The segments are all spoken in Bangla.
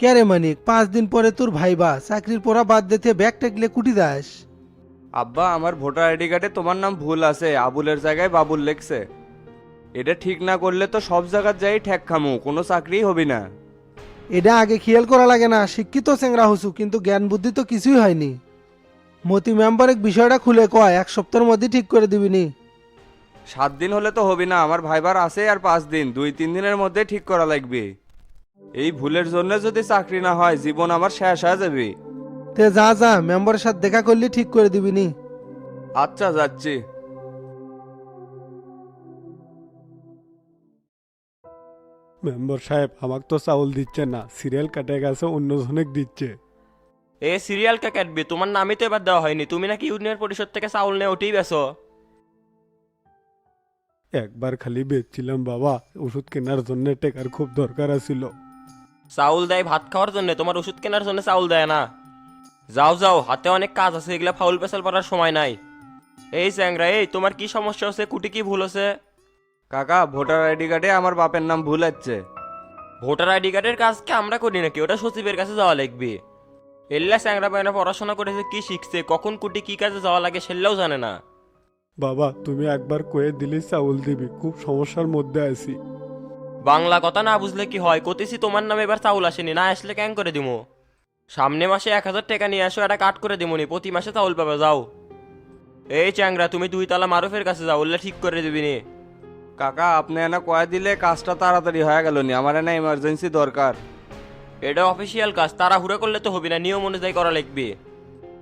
কে রে মানিক পাঁচ দিন পরে তোর ভাইবা চাকরির পড়া বাদ দিতে ব্যাগ টেকলে কুটি দাস। আব্বা আমার ভোটার আইডি কার্ডে তোমার নাম ভুল আছে আবুলের জায়গায় বাবুল লেখছে। এটা ঠিক না করলে তো সব জায়গার যাই ঠেক খামু কোনো চাকরি হবি না। এটা আগে খেয়াল করা লাগে না শিক্ষিত চেংরা হসু কিন্তু জ্ঞান বুদ্ধি তো কিছুই হয়নি। মতি মেম্বার এক বিষয়টা খুলে কয় এক সপ্তাহের মধ্যে ঠিক করে দিবিনি সাত দিন হলে তো হবি না আমার ভাইবার আছে আর পাঁচ দিন দুই তিন দিনের মধ্যে ঠিক করা লাগবে। এই ভুলের জন্য যদি চাকরি না হয় জীবন আমার শেষ হয়ে যাবে। তে যা যা মেম্বারের সাথে দেখা করলে ঠিক করে দিবিনি আচ্ছা যাচ্ছি। মেম্বার সাহেব আমাকে তো চাউল দিচ্ছে না সিরিয়াল কাটে গেছে অন্যজনেক দিচ্ছে। এ সিরিয়ালকে কাটবি? তোমার নামই তো এবার দেওয়া হয়নি তুমি নাকি ইউনিয়ন পরিষদ থেকে চাউল নিয়ে ওঠেই বেছো একবার খালি বেচছিলাম বাবা ওষুধ কেনার জন্য টেকার খুব দরকার আছিল। চাউল দেয় ভাত খাওয়ার জন্য তোমার ওষুধ কেনার জন্য চাউল দেয় না। যাও যাও হাতে অনেক কাজ আছে এগুলা ফাউল পেশাল করার সময় নাই। এই চ্যাংরা এই তোমার কি সমস্যা হচ্ছে? কুটি কি ভুল হচ্ছে? কাকা ভোটার আইডি কার্ডে আমার বাপের নাম ভুল হচ্ছে। ভোটার আইডি কার্ডের কাজকে আমরা করি নাকি? ওটা সচিবের কাছে যাওয়া লাগবে। এল্লা চ্যাংরা বাইনা পড়াশোনা করেছে কি শিখছে? কখন কুটি কি কাজে যাওয়া লাগে সেটাও জানে না। বাবা তুমি একবার কয়ে দিলে চাউল দিবি খুব সমস্যার মধ্যে আছি। বাংলা কথা না বুঝলে কি হয়? কতিছি তোমার নামে এবার চাউল আসেনি না আসলে ক্যাং করে দিমো? সামনে মাসে এক হাজার টাকা নিয়ে আসো এটা কাট করে দিমনি প্রতি মাসে চাউল পাবে যাও। এই চ্যাংরা তুমি দুই তালা মারুফের কাছে যাও ওল্লা ঠিক করে দিবি নি কাকা আপনি এনা কয়ে দিলে কাজটা তাড়াতাড়ি হয়ে গেল নি আমার এনা ইমার্জেন্সি দরকার। এটা অফিসিয়াল কাজ তারা হুড়ে করলে তো হবি না নিয়ম অনুযায়ী করা লাগবে।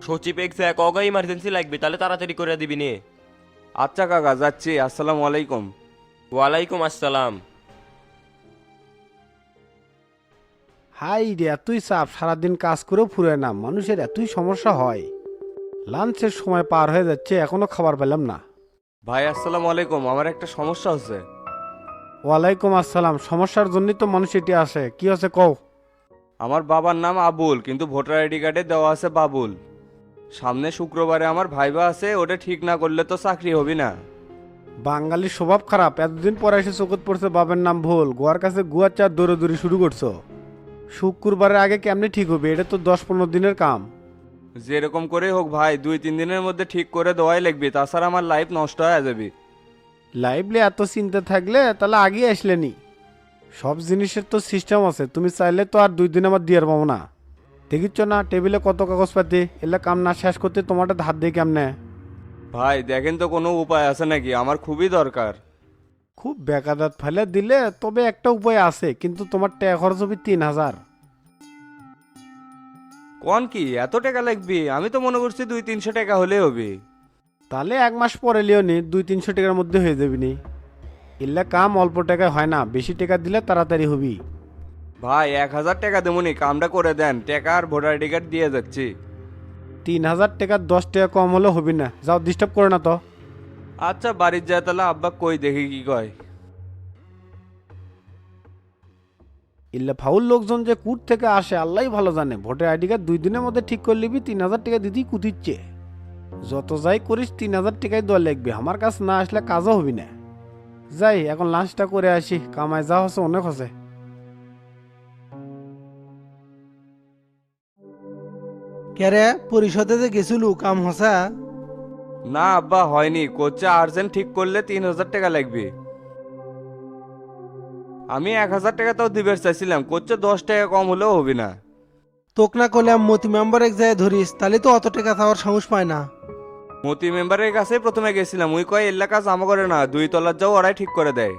সচিব এক্সে কগা ইমার্জেন্সি লাগবে তাহলে তাড়াতাড়ি করে দিবি নি আচ্ছা কাকা যাচ্ছি আসসালামু আলাইকুম। ওয়ালাইকুম আসসালাম। হাই রে এতই চাপ সারাদিন কাজ করেও ফুরে না মানুষের এতই সমস্যা হয়। লাঞ্চের সময় পার হয়ে যাচ্ছে এখনও খাবার পেলাম না। ভাই আসসালামু আলাইকুম আমার একটা সমস্যা হচ্ছে। ওয়ালাইকুম আসসালাম সমস্যার জন্যই তো মানুষ এটি আসে কি আছে কও? আমার বাবার নাম আবুল কিন্তু ভোটার আইডি কার্ডে দেওয়া আছে বাবুল। সামনে শুক্রবারে আমার ভাইবা আছে ওটা ঠিক না করলে তো চাকরি হবি না। বাঙালির স্বভাব খারাপ এতদিন পরে এসে চোখত পড়ছে বাবার নাম ভুল গোয়ার কাছে গুয়ার চার দৌড়ে দৌড়ি শুরু করছ। শুক্রবারের আগে কেমনে ঠিক হবে? এটা তো দশ পনেরো দিনের কাম। যেরকম করে হোক ভাই দুই তিন দিনের মধ্যে ঠিক করে দেওয়াই লাগবে। তাছাড়া আমার লাইফ নষ্ট হয়ে যাবে। লাইভলি এত চিন্তা থাকলে তাহলে আগে আসলেনি সব জিনিসের তো সিস্টেম আছে তুমি চাইলে তো আর দুই দিন আমার দিয়ে পাবো না। দেখিচ্ছ না টেবিলে কত কাগজপাতি এলে কাম না শেষ করতে তোমারটা ধার দিয়ে কেমনে? ভাই দেখেন তো কোনো উপায় আছে নাকি? আমার খুবই দরকার। খুব বেকাদাত ফেলে দিলে তবে একটা উপায় আছে কিন্তু তোমার টাকা খরচ হবে তিন হাজার। কোন কি? এত টাকা লাগবে? আমি তো মনে করছি দুই তিনশো টাকা হলে হবে। তাহলে এক মাস পরে লিও নি দুই তিনশো টাকার মধ্যে হয়ে যাবি নি। এলে কাম অল্প টাকায় হয় না বেশি টাকা দিলে তাড়াতাড়ি হবি। ভাই এক হাজার টাকা দেবনি কামটা করে দেন টাকা আর ভোটার আইডি কার্ড দিয়ে যাচ্ছি। তিন হাজার টাকার দশ টাকা কম হলে হবি না যাও ডিস্টার্ব করে না তো। আচ্ছা বাড়ির যায় তাহলে আব্বা কই দেখি কি কয়। ইল্লা ফাউল লোকজন যে কুট থেকে আসে আল্লাহ ভালো জানে। ভোটের আইডি কার্ড দুই দিনের মধ্যে ঠিক করে নিবি তিন হাজার টাকা দিতেই কুতিচ্ছে। যত যাই করিস তিন হাজার টাকাই দেওয়া লাগবে আমার কাছে না আসলে কাজও হবি না। যাই এখন লাঞ্চটা করে আসি। কামায় যা হচ্ছে অনেক হচ্ছে কেরে পরিষদে যে গেছিলু কাম হসা? না আব্বা হয়নি। কোচে আর্জেন্ট ঠিক করলে তিন হাজার টাকা লাগবে। আমি এক হাজার টাকা তাও দিবে চাইছিলাম। কোচে দশ টাকা কম হলেও হবে না। তোক না করলে মতি মেম্বার এক জায়গায় ধরিস তাহলে তো অত টাকা খাওয়ার সাহস পায় না। মতি মেম্বারের কাছে প্রথমে গেছিলাম। ওই কয় এলাকা জামা করে না দুই তলার যাও ওরাই ঠিক করে দেয়।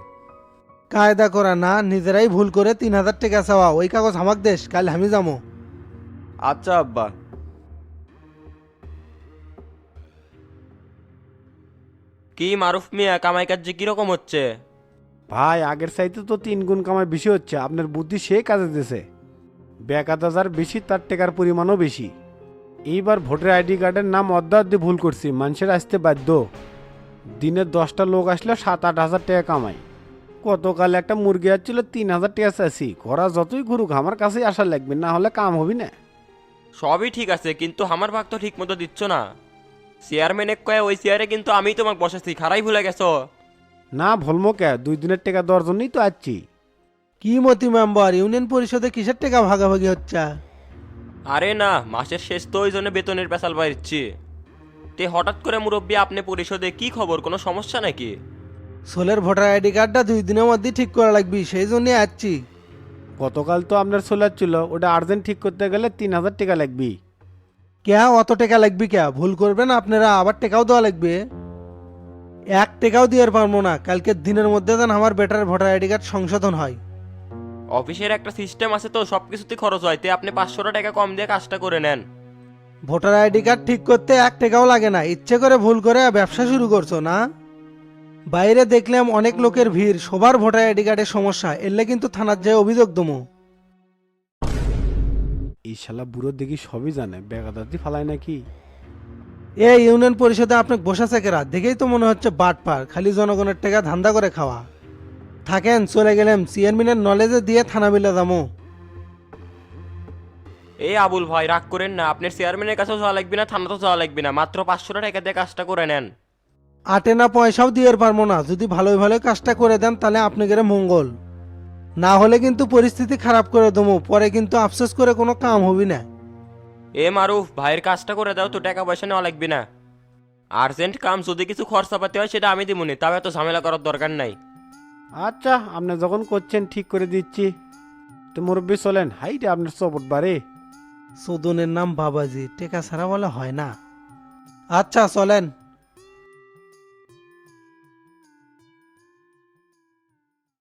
কায়দা করা না নিজেরাই ভুল করে তিন হাজার টাকা চাওয়া ওই কাগজ হামাক দেশ কাল আমি যাব আচ্ছা আব্বা। কি মারুফ মিয়া কামাই কাজ যে কীরকম হচ্ছে? ভাই আগের চাইতে তো তিন গুণ কামাই বেশি হচ্ছে আপনার বুদ্ধি সে কাজে দিছে। বেকাত হাজার বেশি তার টাকার পরিমাণও বেশি। এইবার ভোটার আইডি কার্ডের নাম অর্ধার্ধি ভুল করছি মানুষের আসতে বাধ্য। দিনে দশটা লোক আসলে সাত আট হাজার টাকা কামাই গতকাল একটা মুরগি আসছিল তিন হাজার টাকা চাইছি। ঘোরা যতই ঘুরুক আমার কাছেই আসা লাগবে না হলে কাম হবি না। সবই ঠিক আছে কিন্তু আমার ভাগ তো ঠিক মতো দিচ্ছ না। চেয়ারম্যানে কয়ে ওই চেয়ারে কিন্তু আমি তোমাকে বসাচ্ছি খারাই ভুলে গেছো? না ভলমো কে? দুই দিনের টাকা দেওয়ার জন্যই তো আসছি কি মতি মেম্বার ইউনিয়ন পরিষদে কিসের টাকা ভাগাভাগি হচ্ছে? আরে না মাসের শেষ তো ওই জন্য বেতনের পেশাল বাইরছি তে হঠাৎ করে মুরব্বী আপনি পরিষদে কি খবর কোনো সমস্যা নাকি? সোলের ভোটার আইডি কার্ডটা দুই দিনের মধ্যে ঠিক করা লাগবে সেই জন্য আসছি গতকাল তো আপনার সোলার ছিল ওটা আর্জেন্ট ঠিক করতে গেলে তিন হাজার টাকা লাগবে। কে অত টাকা লাগবে কে ভুল করবেন আপনারা আবার টাকাও দেওয়া লাগবে। এক টাকাও দিয়ে পারব না। কালকের দিনের মধ্যে যেন আমার বেটার ভোটার আইডি কার্ড সংশোধন হয়। অফিসের একটা সিস্টেম আছে তো সব কিছুতেই খরচ হয়। তে আপনি পাঁচশো টাকা কম দিয়ে কাজটা করে নেন। ভোটার আইডি কার্ড ঠিক করতে এক টাকাও লাগে না। ইচ্ছে করে ভুল করে ব্যবসা শুরু করছ না? বাইরে দেখলাম অনেক লোকের ভিড়। সবার ভোটার আইডি কার্ডের সমস্যা। এলে কিন্তু থানার যায় অভিযোগ দমো। এই শালা বুড়ো দেখি সবই জানে। বেগাদাতি ফালায় নাকি? এই ইউনিয়ন পরিষদে আপনি বসেছে কেরা? দেখেই তো মনে হচ্ছে বাট পার খালি জনগণের টাকা ধান্দা করে খাওয়া। থাকেন চলে গেলাম। চেয়ারম্যানের নলেজে দিয়ে থানা মিলে যাব এই আবুল ভাই রাগ করেন না। আপনার চেয়ারম্যানের কাছেও যাওয়া লাগবে না থানাতেও যাওয়া লাগবে না। মাত্র পাঁচশো টাকা দিয়ে কাজটা করে নেন। আটে না পয়সাও দিয়ে পারব না। যদি ভালোই ভালো কাজটা করে দেন তাহলে আপনাদের মঙ্গল। না হলে কিন্তু পরিস্থিতি খারাপ করে দেবো পরে কিন্তু আফসোস করে কোনো কাম হবি না। এ মারুফ ভাইয়ের কাজটা করে দাও তো টাকা পয়সা নেওয়া লাগবে না। আর্জেন্ট কাম যদি কিছু খরচাপাতি হয় সেটা আমি দিবনি তবে এত ঝামেলা করার দরকার নাই। আচ্ছা আপনি যখন করছেন ঠিক করে দিচ্ছি। তো মুরব্বী চলেন হাইটা আপনার চপট বারে সদনের নাম বাবাজি টেকা ছাড়া বলে হয় না। আচ্ছা চলেন।